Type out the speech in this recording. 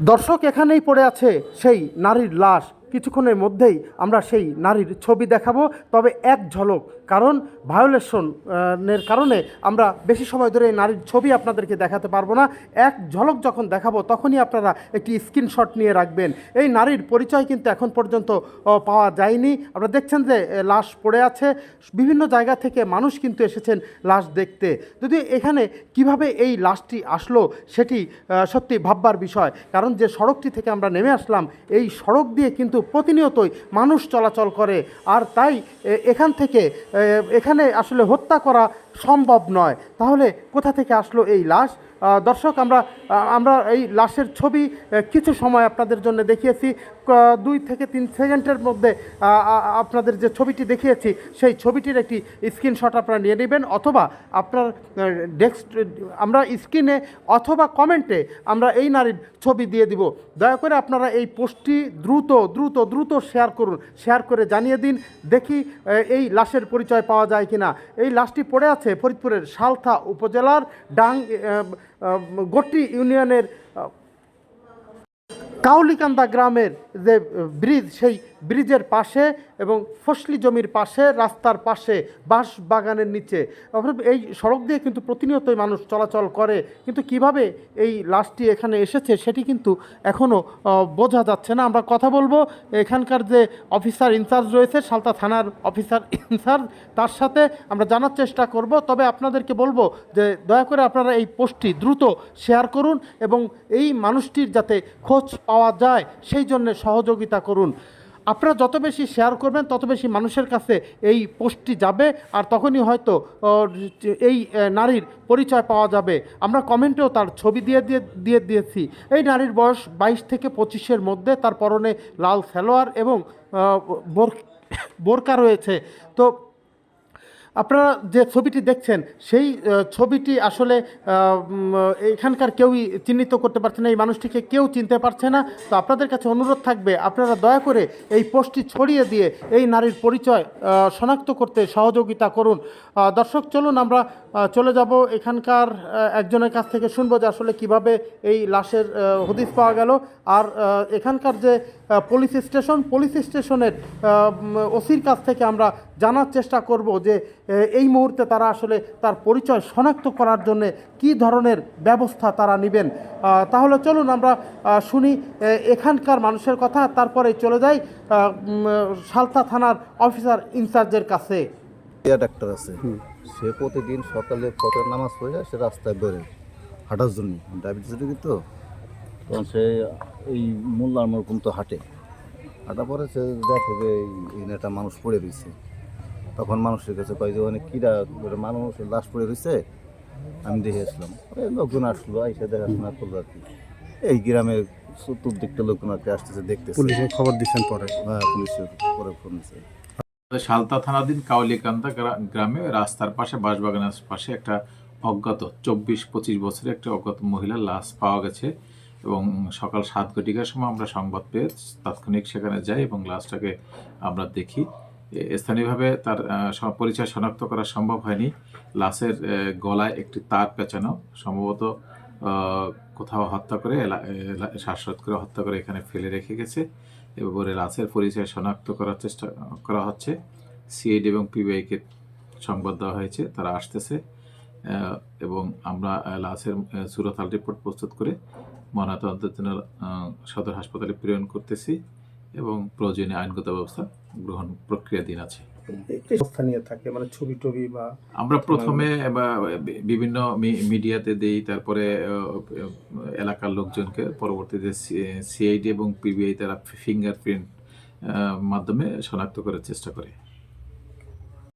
দর্শক এখানেই পড়ে আছে সেই নারীর লাশ। কিছুক্ষণের মধ্যেই আমরা সেই নারীর ছবি দেখাবো। তবে এক ঝলক, কারণ ভায়োলেশনের কারণে আমরা বেশি সময় ধরে এই নারীর ছবি আপনাদেরকে দেখাতে পারব না। এক ঝলক যখন দেখাবো, তখনই আপনারা একটি স্ক্রিনশট নিয়ে রাখবেন। এই নারীর পরিচয় কিন্তু এখন পর্যন্ত পাওয়া যায়নি। আপনারা দেখছেন যে লাশ পড়ে আছে। বিভিন্ন জায়গা থেকে মানুষ কিন্তু এসেছেন লাশ দেখতে। যদি এখানে কীভাবে এই লাশটি আসলো, সেটি সত্যি ভাববার বিষয়। কারণ যে সড়কটি থেকে আমরা নেমে আসলাম, এই সড়ক দিয়ে কিন্তু প্রতিনিয়তই মানুষ চলাচল করে। আর তাই এখান থেকে এখানে আসলে হত্যা করা সম্ভব নয়। তাহলে কোথা থেকে আসলো এই লাশ? দর্শক, আমরা আমরা এই লাশের ছবি কিছু সময় আপনাদের জন্য দেখিয়েছি। দুই থেকে তিন সেকেন্ডের মধ্যে আপনাদের যে ছবিটি দেখিয়েছি, সেই ছবিটির একটি স্ক্রিনশট আপনারা নিয়ে নেবেন অথবা আপনার ডেস্ক, আমরা স্ক্রিনে অথবা কমেন্টে আমরা এই নারীর ছবি দিয়ে দিব। দয়া করে আপনারা এই পোস্টটি দ্রুত দ্রুত দ্রুত শেয়ার করুন। শেয়ার করে জানিয়ে দিন, দেখি এই লাশের পরিচয় পাওয়া যায় কিনা। এই লাশটি পড়ে আছে ফরিদপুরের সালথা উপজেলার ডাং গটি ইউনিয়নের কাউলিকান্দা গ্রামের যে ব্রিজ সেই ব্রিজের পাশে এবং ফসলি জমির পাশে, রাস্তার পাশে, বাঁশ বাগানের নিচে। এই সড়ক দিয়ে কিন্তু প্রতিনিয়তই মানুষ চলাচল করে। কিন্তু কীভাবে এই লাশটি এখানে এসেছে সেটি কিন্তু এখনও বোঝা যাচ্ছে না। আমরা কথা বলব এখানকার যে অফিসার ইনচার্জ রয়েছে, সালতা থানার অফিসার ইনচার্জ তার সাথে আমরা জানার চেষ্টা করব। তবে আপনাদেরকে বলব যে দয়া করে আপনারা এই পোস্টটি দ্রুত শেয়ার করুন এবং এই মানুষটির যাতে খোঁজ পাওয়া যায়, সেই জন্য সহযোগিতা করুন। আপনারা যত বেশি শেয়ার করবেন, তত বেশি মানুষের কাছে এই পোস্টটি যাবে আর তখনই হয়তো এই নারীর পরিচয় পাওয়া যাবে। আমরা কমেন্টেও তার ছবি দিয়ে দিয়ে দিয়ে দিয়েছি। এই নারীর বয়স বাইশ থেকে পঁচিশের মধ্যে, তার পরনে লাল সালোয়ার এবং বোর- বোরকা রয়েছে। তো আপনারা যে ছবিটি দেখছেন, সেই ছবিটি আসলে এখানকার কেউই চিহ্নিত করতে পারছে না, এই মানুষটিকে কেউ চিনতে পারছে না। তো আপনাদের কাছে অনুরোধ থাকবে, আপনারা দয়া করে এই পোস্টটি ছড়িয়ে দিয়ে এই নারীর পরিচয় শনাক্ত করতে সহযোগিতা করুন। দর্শক, চলুন আমরা চলে যাব এখানকার একজনের কাছ থেকে শুনব যে আসলে কীভাবে এই লাশের হদিস পাওয়া গেল। আর এখানকার যে পুলিশ স্টেশন পুলিশ স্টেশনের ওসির কাছ থেকে আমরা জানার চেষ্টা করব যে এই মুহূর্তে তারা আসলে তার পরিচয় শনাক্ত করার জন্য কি ধরনের ব্যবস্থা তারা নেবেন। তাহলে চলুন আমরা শুনি এখানকার মানুষের কথা তারপরে চলে যাই সালতা থানার অফিসার ইনচার্জের কাছে। ডাক্তার আছে। সে প্রতিদিন সকালে ফজর নামাজ পড়ে যায় সে রাস্তায় বেরোয়। হাঁটার জন্য। ডায়াবেটিস রোগী তো? তখন সে এই মোল্লার মরকম তো হাঁটে। হাঁটা পরে সে দেখে যে এই- একটা মানুষ পড়ে রয়েছে। তখন মানুষের কাছে কয় যে অনেক কীরা করে মানুষ লাশ পড়ে রয়েছে। আমি দেখে আসলাম। লোকজন আসলো এসে দেখাশোনা করল আর কি। এই গ্রামের চতুর্দিকটা লোকজন আর কি আসতেছে দেখতে পুলিশে খবর দিচ্ছেন পরে। হ্যাঁ পুলিশের পরে ফোন দিচ্ছে সালতা থানাধীন কাউলিকান্দা গ্রা- গ্রামে রাস্তার পাশে বাঁশবাগানের পাশে একটা অজ্ঞাত চব্বিশ পঁচিশ বছরের একটা অজ্ঞাত মহিলার লাশ পাওয়া গেছে। এবং সকাল সাত ঘটিকার সময় আমরা সংবাদ পেয়ে তাৎক্ষণিক সেখানে যাই এবং লাশটাকে আমরা দেখি। স্থানীয়ভাবে তার পরিচয় শনাক্ত করা সম্ভব হয়নি। লাশের গলায় একটি তার পেঁচানো, সম্ভবত কোথাও হত্যা করে শ্বাসরোধ করে হত্যা করে এখানে ফেলে রেখে গেছে এবারে লাশের পরিচয় শনাক্ত করার চেষ্টা, করা হচ্ছে। সিআইডি এবং পিবিআইকে সংবাদ দেওয়া হয়েছে, তারা আসতেছে। এবং আমরা লাশের সুরতাল রিপোর্ট প্রস্তুত করে ময়নাতদন্তের জন্য সদর হাসপাতালে প্রেরণ করতেছি এবং প্রয়োজনীয় আইনগত ব্যবস্থা গ্রহণ প্রক্রিয়াধীন আছে। এই অবস্থা নিয়ে থাকে মানে ছবি টবি বা আমরা প্রথমে বা বিভিন্ন মিডিয়াতে দেই তারপরে এলাকার লোকজনকে পরবর্তীতে সিআইডি এবং পিবিআই তারা ফিঙ্গারপ্রিন্ট মাধ্যমে শনাক্ত করার চেষ্টা করে।